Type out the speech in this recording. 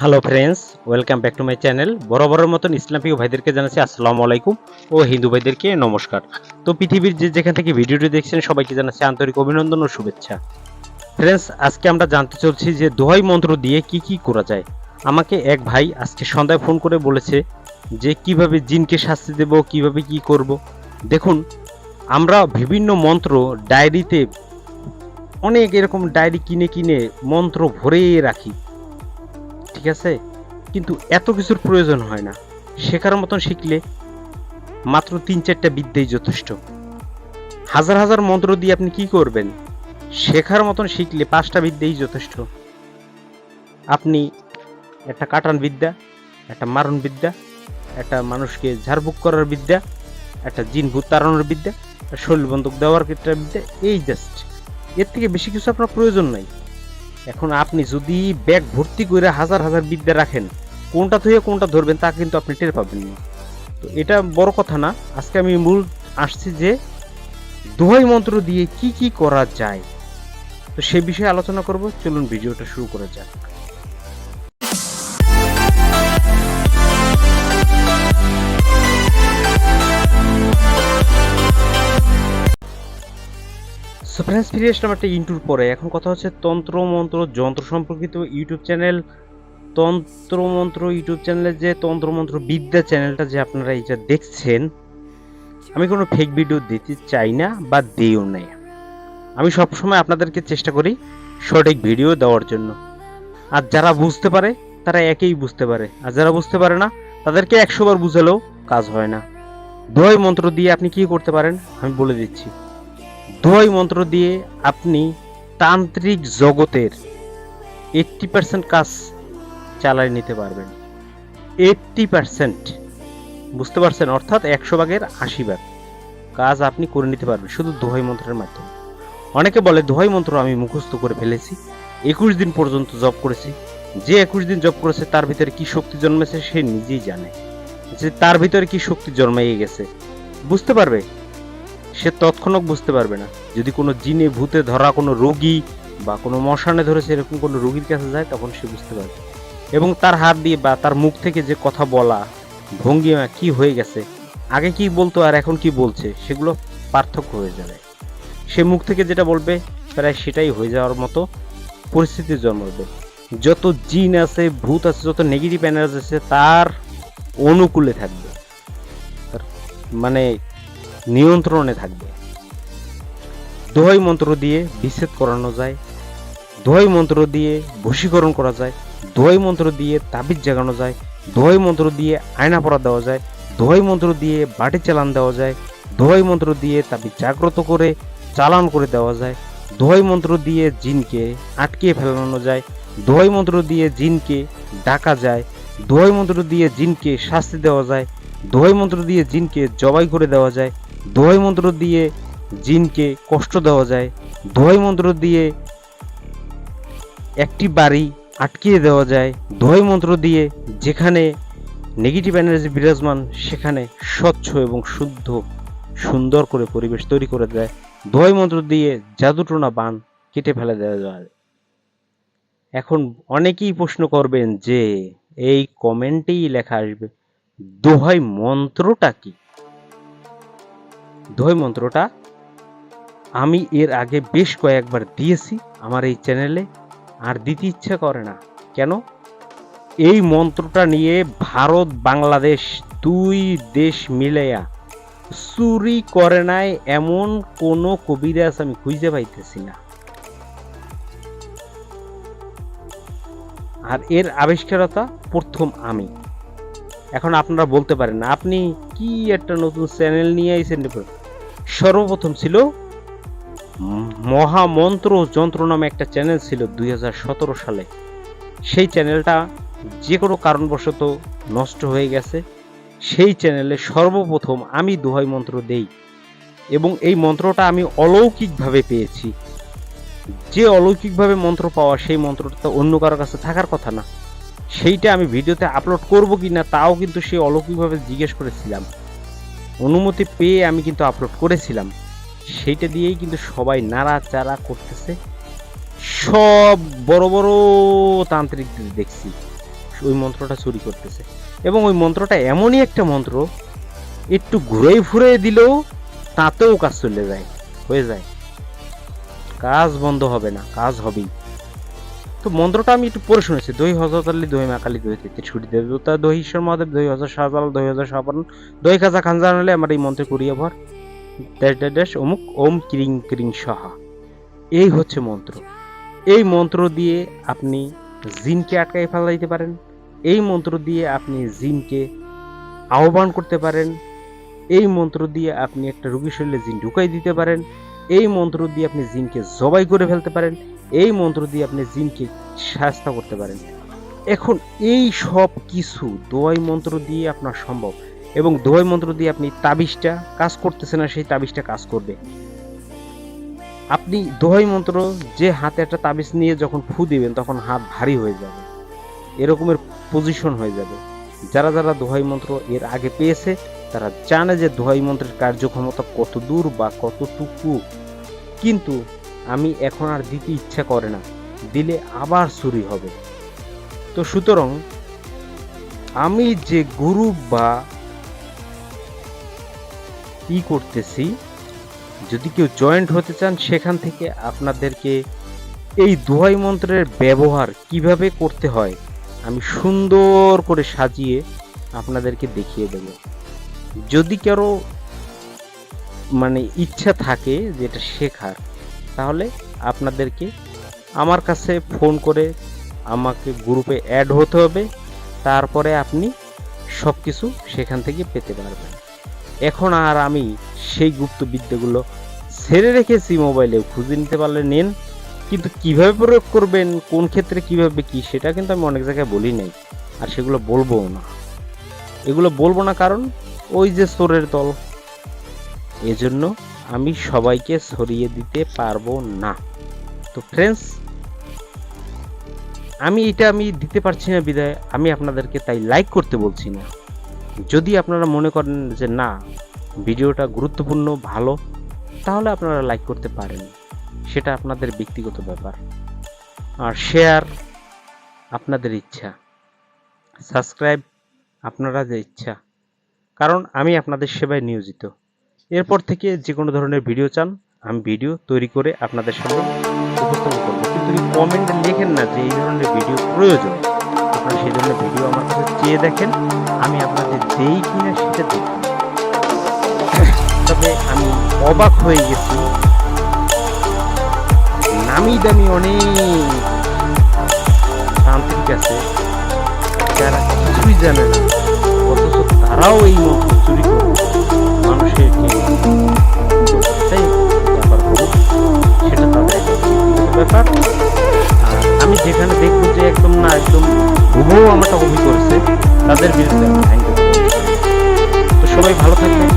Hello friends welcome back to my channel বরাবরের মতন Islamic ভাইদেরকে জানাচ্ছি আসসালামু আলাইকুম ও হিন্দু ভাইদেরকে নমস্কার। তো পৃথিবীর যে যেখান থেকে ভিডিওটি দেখছেন, সবাইকে জানাচ্ছি আন্তরিক অভিনন্দন ও শুভেচ্ছা। ফ্রেন্ডস আজকে আমরা জানতে চলছি যে দোহাই মন্ত্র দিয়ে কি কি করা যায়। আমাকে এক ভাই আজকে সন্ধ্যায় ফোন করে বলেছে যে কীভাবে জিনকে শাস্তি দেব, কীভাবে কি করব। দেখুন, আমরা বিভিন্ন মন্ত্র ডায়েরিতে অনেক এরকম ডায়েরি কিনে কিনে মন্ত্র ভরে রাখি। ঠিক আছে? কিন্তু এত কিছুর প্রয়োজন হয় না। শেখার মতন শিখলে মাত্র তিন চারটা বিদ্যেই যথেষ্ট। হাজার হাজার মন্ত্র দিয়ে আপনি কি করবেন? শেখার মতন শিখলে পাঁচটা বিদ্যেই যথেষ্ট। আপনি একটা কাটান বিদ্যা, একটা মারণ বিদ্যা, একটা মানুষকে ঝাড়ফুঁক করার বিদ্যা, একটা জিন ভূত তাড়ানোর বিদ্যা, একটা শৈল বন্দুক দেওয়ার ক্ষেত্রে বিদ্যা, এই জাস্ট এর থেকে বেশি কিছু আপনার প্রয়োজন নাই। এখন আপনি যদি ব্যাগ ভর্তি করে হাজার হাজার বিদ্যা রাখেন, কোনটা থেকে কোনটা ধরবেন তা কিন্তু আপনি টের পাবেন না। তো এটা বড় কথা না। আজকে আমি মূল আসছি যে দোহাই মন্ত্র দিয়ে কি কি করা যায়। তো সে বিষয়ে আলোচনা করব। চলুন ভিডিওটা শুরু করা যাক। ফ্রেন্ডস ফিরে আসলাম একটা ইন্টুর পরে এখন কথা হচ্ছে তন্ত্র, মন্ত্র, যন্ত্র সম্পর্কিত ইউটিউব চ্যানেল তন্ত্র, মন্ত্র ইউটিউব চ্যানেলে যে তন্ত্র, মন্ত্র বিদ্যা চ্যানেলটা যে আপনারা এইটা দেখছেন, আমি কোনো ফেক ভিডিও দিতে চাই না বা দিও নাই। আমি সবসময় আপনাদেরকে চেষ্টা করি সঠিক ভিডিও দেওয়ার জন্য। আর যারা বুঝতে পারে, তারা একেই বুঝতে পারে। আর যারা বুঝতে পারে না, তাদেরকে একশোবার বুঝালেও কাজ হয় না। দোহাই মন্ত্র দিয়ে আপনি কি করতে পারেন, আমি বলে দিচ্ছি। দোহাই মন্ত্র দিয়ে আপনি তান্ত্রিক জগতের এইট্টি পার্সেন্ট কাজ চালায় নিতে পারবেন। এইট্টি পার্সেন্ট বুঝতে পারছেন? অর্থাৎ একশো ভাগের আশি ভাগ কাজ আপনি করে নিতে পারবেন শুধু দোহাই মন্ত্রের মাধ্যমে। অনেকে বলে, দোহাই মন্ত্র আমি মুখস্থ করে ফেলেছি, একুশ দিন পর্যন্ত জব করেছি। যে একুশ দিন জব করেছে, তার ভিতরে কি শক্তি জন্মেছে সে নিজেই জানে। যে তার ভিতরে কি শক্তি জন্মাইয়ে গেছে, বুঝতে পারবে? সে তৎক্ষণাৎ বুঝতে পারবে না। যদি কোনো জিনে ভূতে ধরা কোনো রোগী বা কোনো মশানে ধরেছে, এরকম কোনো রোগীর কাছে যায়, তখন সে বুঝতে পারবে। এবং তার হাত দিয়ে বা তার মুখ থেকে যে কথা বলা ভঙ্গিমা কি হয়ে গেছে, আগে কি বলতো আর এখন কি বলছে, সেগুলো পার্থক্য হয়ে যাবে। সে মুখ থেকে যেটা বলবে, প্রায় সেটাই হয়ে যাওয়ার মতো পরিস্থিতি জন্মাবে যত জিন আছে, ভূত আছে, যত নেগেটিভ এনার্জি আছে, তার অনুকূলে থাকবে। মানে নিয়ন্ত্রণে থাকবে দোহাই মন্ত্র দিয়ে বিচ্ছেদ করানো যায় দোহাই মন্ত্র দিয়ে বশীকরণ করা যায় দোহাই মন্ত্র দিয়ে তাবিজ জাগানো যায় দোহাই মন্ত্র দিয়ে আয়না পরা দেওয়া যায় দোহাই মন্ত্র দিয়ে বাটি চালান দেওয়া যায় দোহাই মন্ত্র দিয়ে তাবিজ জাগ্রত করে চালান করে দেওয়া যায় দোহাই মন্ত্র দিয়ে জিনকে আটকে ফেলানো যায় দোহাই মন্ত্র দিয়ে জিনকে ডাকা যায় দোহাই মন্ত্র দিয়ে জিনকে শাস্তি দেওয়া যায় দোহাই মন্ত্র দিয়ে জিনকে জবাই করে দেওয়া যায় দোহাই মন্ত্র দিয়ে জিনকে কষ্ট দেওয়া যায়। দোহাই মন্ত্র দিয়ে একটি বাড়ি আটকিয়ে দেওয়া যায়। দোহাই মন্ত্র দিয়ে যেখানে নেগেটিভ এনার্জি বিরাজমান, সেখানে স্বচ্ছ এবং শুদ্ধ, সুন্দর করে পরিবেশ তৈরি করে দেয়। দোহাই মন্ত্র দিয়ে জাদুটোনা বান কেটে ফেলে দেওয়া যায়। এখন অনেকেই প্রশ্ন করবেন যে, এই কমেন্টেই লেখা আসবে, দোহাই মন্ত্রটা কি? দোহাই মন্ত্রটা আমি এর আগে বেশ কয়েকবার দিয়েছি আমার এই চ্যানেলে, আর দিতে ইচ্ছে করে না। কেন? এই মন্ত্রটা নিয়ে ভারত, বাংলাদেশ দুই দেশ মিলেয়া চুরি করে নাই এমন কোনো কবিরাজ আমি খুঁজে পাইতেছি না। আর এর আবিষ্কারতা প্রথম আমি। এখন আপনারা বলতে পারেন, আপনি কি একটা নতুন চ্যানেল নিয়ে আইছেন সর্বপ্রথম ছিল মহামন্ত্র যন্ত্র নামে একটা চ্যানেল ছিল দুই হাজার সতেরো সালে। সেই চ্যানেলটা যে কোনো কারণবশত নষ্ট হয়ে গেছে। সেই চ্যানেলে সর্বপ্রথম আমি দোহাই মন্ত্র দেই এবং এই মন্ত্রটা আমি অলৌকিকভাবে পেয়েছি। যে অলৌকিকভাবে মন্ত্র পাওয়া সেই মন্ত্রটা তো অন্য কারোর কাছে থাকার কথা না। সেইটা আমি ভিডিওতে আপলোড করব কি না তাও কিন্তু সে অলৌকিকভাবে জিজ্ঞেস করেছিলাম। অনুমতি পেয়ে আমি কিন্তু আপলোড করেছিলাম। সেইটা দিয়েই কিন্তু সবাই নাড়াচাড়া করতেছে। সব বড় বড় তান্ত্রিকদের দেখছি, ওই মন্ত্রটা চুরি করতেছে। এবং ওই মন্ত্রটা এমনই একটা মন্ত্র, একটু ঘুরে ফুরে দিলেও তাতেও কাজ চলে যায়, হয়ে যায়। কাজ বন্ধ হবে না, কাজ হবেই। তো মন্ত্রটা আমি একটু পড়ে শুনেছি। দই হজরত আলী, দই মাকালি দই তিতে ছুটি দেবতা দই ঈশ্বর মহাদেব, দই হজর শাহজাল দই হজর শাহপালন দই খাজা খান জানালে আমার এই মন্ত্রে করিয়া ভর। ড্যাশ ড্যাশ অমুক, ওম ক্রিং ক্রিং সাহা। এই হচ্ছে মন্ত্র। এই মন্ত্র দিয়ে আপনি জিনকে আটকাই ফেলা দিতে পারেন। এই মন্ত্র দিয়ে আপনি জিনকে আহ্বান করতে পারেন। এই মন্ত্র দিয়ে আপনি একটা রুগী শরীরে জিন ঢুকাই দিতে পারেন। এই মন্ত্র দিয়ে আপনি জিনকে জবাই করে ফেলতে পারেন। এই মন্ত্র দিয়ে আপনি জিনকে শাস্তা করতে পারেন। এখন এই সব কিছু দোয়াই মন্ত্র দিয়ে আপনার সম্ভব এবং দোয়াই মন্ত্র দিয়ে আপনি তাবিজটা কাজ করতেছে না, সেই তাবিজটা কাজ করবে। আপনি দোহাই মন্ত্র যে হাতে একটা তাবিজ নিয়ে যখন ফু দিবেন, তখন হাত ভারী হয়ে যাবে। এরকমের পজিশন হয়ে যাবে। যারা যারা দোহাই মন্ত্র এর আগে পেয়েছে, তারা জানে যে দোহাই মন্ত্রের কার্যক্ষমতা কত দূর বা কতটুকু। কিন্তু আমি এখন আর দিতে ইচ্ছা করে না। দিলে আবার চুরি হবে। তো সুতরাং আমি যে গুরু বা ই করতেছি, যদি কেউ জয়েন্ট হতে চান, সেখান থেকে আপনাদেরকে এই দোহাই মন্ত্রের ব্যবহার কীভাবে করতে হয়, আমি সুন্দর করে সাজিয়ে আপনাদেরকে দেখিয়ে দেব। যদি কারও মানে ইচ্ছা থাকে যেটা শেখার তাহলে আপনাদেরকে আমার কাছে ফোন করে আমাকে গ্রুপে অ্যাড হতে হবে। তারপরে আপনি সব কিছু সেখান থেকে পেতে পারবেন। এখন আর আমি সেই গুপ্ত বিদ্যাগুলো ছেড়ে রেখেছি মোবাইলে খুঁজে নিতে পারলে নেন। কিন্তু কীভাবে প্রয়োগ করবেন, কোন ক্ষেত্রে কীভাবে কি, সেটা কিন্তু আমি অনেক জায়গায় বলি নাই। আর সেগুলো বলব না। এগুলো বলব না কারণ ওই যে চোরের দল। এজন্য আমি সবাইকে সরিয়ে দিতে পারব না। তো ফ্রেন্ডস আমি এটা আমি দিতে পারছি না বিদায়, আমি আপনাদেরকে তাই লাইক করতে বলছি না। যদি আপনারা মনে করেন যে না, ভিডিওটা গুরুত্বপূর্ণ, ভালো, তাহলে আপনারা লাইক করতে পারেন। সেটা আপনাদের ব্যক্তিগত ব্যাপার। আর শেয়ার আপনাদের ইচ্ছা। সাবস্ক্রাইব আপনারা যে ইচ্ছা। কারণ আমি আপনাদের সেবায় নিয়োজিত। এরপর থেকে যে কোনো ধরনের ভিডিও চান, আমি ভিডিও তৈরি করে আপনাদের সামনে উপস্থাপন করব। কিন্তু কমেন্টে লেখেন না যে এই ধরনের ভিডিও প্রয়োজন, আপনারা সেই ধরনের ভিডিও আমার কাছে চেয়ে দেখেন, আমি আপনাদের যেই কিনা সেটা দেখি তবে আমি অবাক হয়ে গেছি। নামি দামি অনেক তান্ত্রিক আছে, যারা কিছুই জানে না, অথচ তারাও এই মন্ত্র ব্যাপার। আর আমি যেখানে দেখব যে একদম না, একদম হুবহু আমারটা অভি করেছে, তাদের বিরুদ্ধে আমি তো সবাই ভালো থাকবেন।